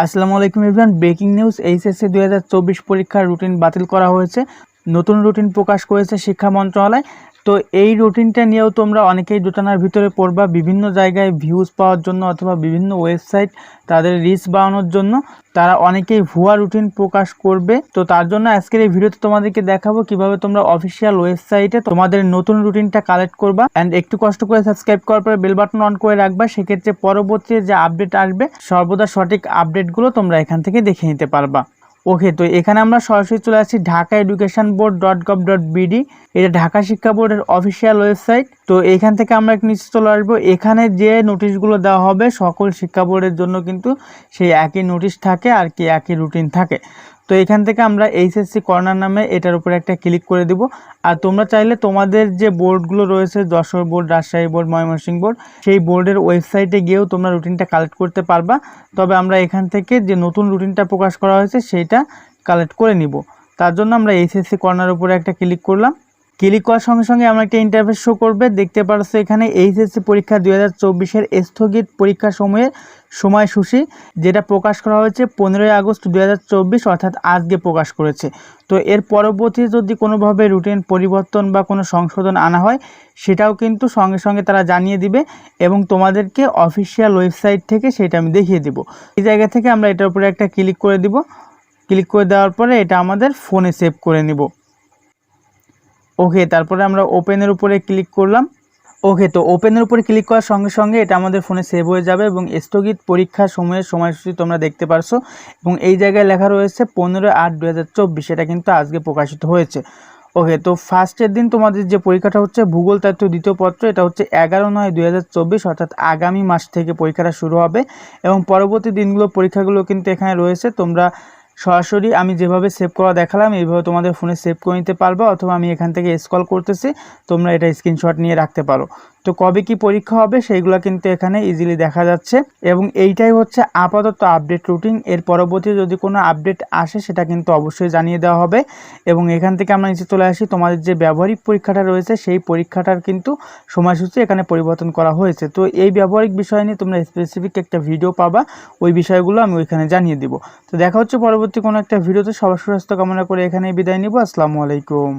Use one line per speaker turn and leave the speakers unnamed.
আসসালামু আলাইকুম everyone breaking news, HSC দুই হাজার চব্বিশ পরীক্ষার রুটিন বাতিল করা হয়েছে। নতুন রুটিন প্রকাশ করেছে শিক্ষা মন্ত্রণালয়। তো এই রুটিনটা নিয়েও তোমরা অনেকেই দোটানার ভিতরে পড়বা, বিভিন্ন জায়গায় ভিউজ পাওয়ার জন্য অথবা বিভিন্ন ওয়েবসাইট তাদের রিচ বাড়ানোর জন্য। তারা অনেকেই ভুয়া রুটিন প্রকাশ করবে। তো তার জন্য আজকের এই ভিডিওতে তোমাদেরকে দেখাবো কীভাবে তোমরা অফিসিয়াল ওয়েবসাইটে তোমাদের নতুন রুটিনটা কালেক্ট করবা। অ্যান্ড একটু কষ্ট করে সাবস্ক্রাইব করার পরে বেল বাটন অন করে রাখবা। সেক্ষেত্রে পরবর্তী যে আপডেট আসবে, সর্বদা সঠিক আপডেটগুলো তোমরা এখান থেকে দেখে নিতে পারবা। ওকে তো এখানে আমরা সরাসরি চলে আসছি Dhaka education board dot gov dot BD এটা ঢাকা শিক্ষা বোর্ডের অফিসিয়াল ওয়েবসাইট তো এখান থেকে আমরা নিচে চলে আসব। এখানে যে নোটিশগুলো দেওয়া হবে, সকল শিক্ষা বোর্ডের জন্য কিন্তু সেই একই নোটিশ থাকে আর কি একই রুটিন থাকে। তো এখান থেকে আমরা এইচএসসি কর্নার নামে এটার উপরে একটা ক্লিক করে দিব। আর তোমরা চাইলে তোমাদের যে বোর্ডগুলো রয়েছে, Jessore board Rajshahi board Mymensingh board সেই বোর্ডের ওয়েবসাইটে গিয়েও তোমরা রুটিনটা কালেক্ট করতে পারবা। তবে আমরা এখান থেকে যে নতুন রুটিনটা প্রকাশ করা হয়েছে, সেইটা কালেক্ট করে নিব। তার জন্য আমরা এইচএসসি কর্নার উপরে একটা ক্লিক করলাম। ক্লিক করার সঙ্গে সঙ্গে আমরা একটা ইন্টারফেস শো করবে। দেখতে পারছ এখানে এইচএসসি পরীক্ষা দুই হাজার চব্বিশের স্থগিত পরীক্ষা সময়ের সময়সূচি, যেটা প্রকাশ করা হয়েছে পনেরোই আগস্ট দুই হাজার চব্বিশ, অর্থাৎ আজকে প্রকাশ করেছে। তো এর পরবর্তী যদি কোনোভাবে রুটিন পরিবর্তন বা কোনো সংশোধন আনা হয়, সেটাও কিন্তু সঙ্গে সঙ্গে তারা জানিয়ে দিবে এবং তোমাদেরকে অফিসিয়াল ওয়েবসাইট থেকে সেটা আমি দেখিয়ে দিব। এই জায়গা থেকে আমরা এটার উপরে একটা ক্লিক করে দিব। ক্লিক করে দেওয়ার পরে এটা আমাদের ফোনে সেভ করে নিব। ওকে তারপরে আমরা ওপেনের উপরে ক্লিক করলাম। ওকে তো ওপেনের উপরে ক্লিক করার সঙ্গে সঙ্গে এটা আমাদের ফোনে সেভ হয়ে যাবে এবং স্থগিত পরীক্ষার সময়ের সময়সূচি তোমরা দেখতে পারছ। এবং এই জায়গায় লেখা রয়েছে পনেরো আট দু এটা কিন্তু আজকে প্রকাশিত হয়েছে। ওকে তো ফার্স্টের দিন তোমাদের যে পরীক্ষাটা হচ্ছে ভূগোল তত্ত্ব দ্বিতীয় পত্র, এটা হচ্ছে এগারো নয় দুই অর্থাৎ আগামী মাস থেকে পরীক্ষাটা শুরু হবে। এবং পরবর্তী দিনগুলো পরীক্ষাগুলো কিন্তু এখানে রয়েছে, তোমরা সরাসরি আমি যেভাবে সেভ করা দেখালাম, এইভাবে তোমাদের ফোনে সেভ করে নিতে পারব, অথবা আমি এখান থেকে স্কল করতেছি, তোমরা এটা স্ক্রিনশট নিয়ে রাখতে পারো। তো কবে কি পরীক্ষা হবে সেইগুলো কিন্তু এখানে ইজিলি দেখা যাচ্ছে এবং এইটাই হচ্ছে আপাতত আপডেট রুটিন এর পরবর্তী যদি কোনো আপডেট আসে সেটা কিন্তু অবশ্যই জানিয়ে দেওয়া হবে এবং এখান থেকে আমরা নিচে চলে আসি। তোমাদের যে ব্যবহারিক পরীক্ষাটা রয়েছে সেই পরীক্ষাটার কিন্তু সময়সূচি এখানে পরিবর্তন করা হয়েছে। তো এই ব্যবহারিক বিষয় নিয়ে তোমরা স্পেসিফিক একটা ভিডিও পাবা, ওই বিষয়গুলো আমি ওইখানে জানিয়ে দিব। তো দেখা হচ্ছে পরবর্তী কোনো একটা ভিডিওতে সবার সুস্বাস্থ্য কামনা করে এখানে বিদায় নিব। আসসালামু আলাইকুম।